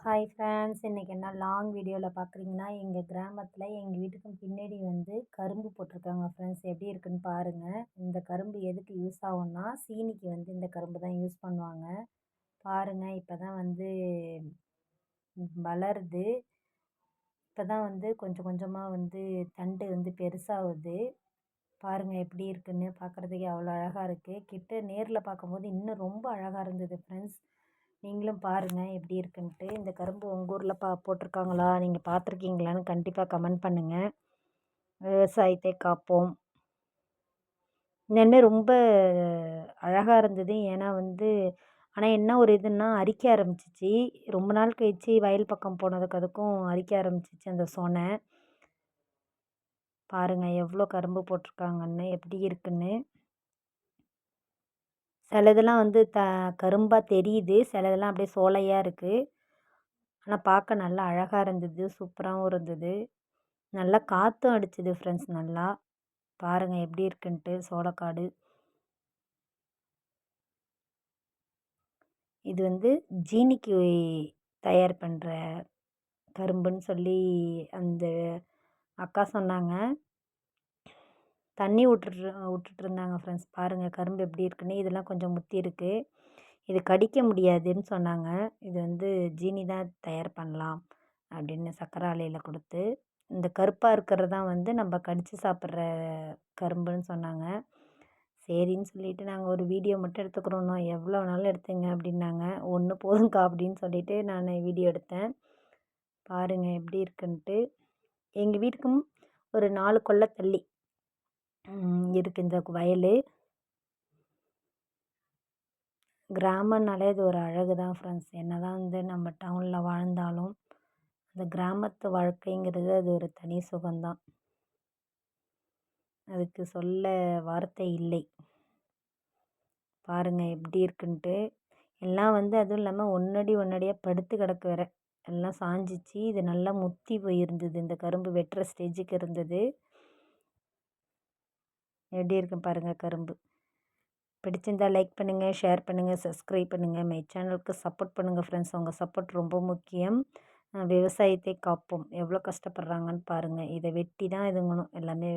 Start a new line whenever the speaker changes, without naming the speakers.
Hi friends இன்றைக்கி என்ன long வீடியோவில் பார்க்குறீங்கன்னா எங்கள் கிராமத்தில் எங்கள் வீட்டுக்கும் பின்னாடி வந்து கரும்பு போட்டிருக்காங்க ஃப்ரெண்ட்ஸ் எப்படி இருக்குன்னு பாருங்கள் இந்த கரும்பு எதுக்கு யூஸ் ஆகும்னா சீனிக்கு வந்து இந்த கரும்பு தான் யூஸ் பண்ணுவாங்க. பாருங்கள் இப்போ தான் வந்து வளருது. இப்போ தான் வந்து கொஞ்சம் கொஞ்சமாக வந்து தண்டு வந்து பெருசாகுது. பாருங்கள் எப்படி இருக்குன்னு பார்க்குறதுக்கே அவ்வளோ அழகாக இருக்குது கிட்ட நேரில் பார்க்கும்போது இன்னும் ரொம்ப அழகாக இருந்தது ஃப்ரெண்ட்ஸ் நீங்களும் பாருங்கள் எப்படி இருக்குன்ட்டு. இந்த கரும்பு உங்கள் ஊரில் பா போட்டிருக்காங்களா? நீங்கள் பார்த்துருக்கீங்களான்னு கண்டிப்பாக கமெண்ட் பண்ணுங்கள் விவசாயத்தை காப்போம். நெல் ரொம்ப அழகாக இருந்தது. ஏன்னா வந்து ஆனால் என்ன ஒரு இதுன்னா அரிக்க ஆரம்பிச்சிச்சு. ரொம்ப நாள் கழிச்சு வயல் பக்கம் போனதுக்கு அதுக்கும் அரிக்க ஆரம்பிச்சிச்சு அந்த சொனை. பாருங்கள் எவ்வளோ கரும்பு போட்டிருக்காங்கன்னு எப்படி இருக்குன்னு. சிலதெல்லாம் வந்து த கரும்பாக தெரியுது. சிலதெல்லாம் அப்படியே சோலையாக இருக்குது ஆனால் பார்க்க நல்லா அழகாக இருந்தது. சூப்பராகவும் இருந்தது. நல்லா காற்றும் அடிச்சுது ஃப்ரெண்ட்ஸ் நல்லா. பாருங்கள் எப்படி இருக்குன்ட்டு சோளக்காடு. இது வந்து ஜீனிக்கு தயார் பண்ணுற கரும்புன்னு சொல்லி அந்த அக்கா சொன்னாங்க. தண்ணி விட்டுட்டு விட்டுட்ருந்தாங்க ஃப்ரெண்ட்ஸ் பாருங்கள் கரும்பு எப்படி இருக்குன்னு. இதெல்லாம் கொஞ்சம் முத்தி இருக்குது இது கடிக்க முடியாதுன்னு சொன்னாங்க. இது வந்து ஜீனி தான் தயார் பண்ணலாம் அப்படின்னு சக்கரை ஆலையில் கொடுத்து இந்த கருப்பாக இருக்கிறது தான் வந்து நம்ம கடித்து சாப்பிட்ற கரும்புன்னு சொன்னாங்க. சரின்னு சொல்லிவிட்டு நாங்கள் ஒரு வீடியோ மட்டும் எடுத்துக்கிறோம்னா எவ்வளோ நாளும் எடுத்துங்க அப்படின்னாங்க. ஒன்று போதுங்க்கா அப்படின்னு சொல்லிவிட்டு நான் வீடியோ எடுத்தேன். பாருங்கள் எப்படி இருக்குன்ட்டு. எங்கள் வீட்டுக்கும் ஒரு நாலு கொல்லை தள்ளி. இருக்குது இந்த வயல். கிராமம்னாலே அது ஒரு அழகு தான் ஃப்ரெண்ட்ஸ் என்ன தான் வந்து நம்ம டவுனில் வாழ்ந்தாலும் அந்த கிராமத்து வாழ்க்கைங்கிறது அது ஒரு தனி சுகம்தான். அதுக்கு சொல்ல வார்த்தை இல்லை. பாருங்கள் எப்படி இருக்குன்ட்டு. எல்லாம் வந்து அதுவும் இல்லாமல் ஒன்னடி ஒன்னடியாக படுத்து கிடக்கு வேற. எல்லாம் சாஞ்சிச்சு இது நல்லா முத்தி போயிருந்தது. இந்த கரும்பு வெட்டுற ஸ்டேஜுக்கு இருந்தது. எப்படி இருக்கும் பாருங்கள் கரும்பு. பிடிச்சிருந்தால் லைக் பண்ணுங்கள் ஷேர் பண்ணுங்கள் சப்ஸ்கிரைப் பண்ணுங்கள் மை சேனலுக்கு சப்போர்ட் பண்ணுங்கள் ஃப்ரெண்ட்ஸ் உங்கள் சப்போர்ட் ரொம்ப முக்கியம். விவசாயத்தை காப்போம். எவ்வளோ கஷ்டப்படுறாங்கன்னு பாருங்கள் இதை வெட்டி தான் இதுங்கணும் எல்லாமே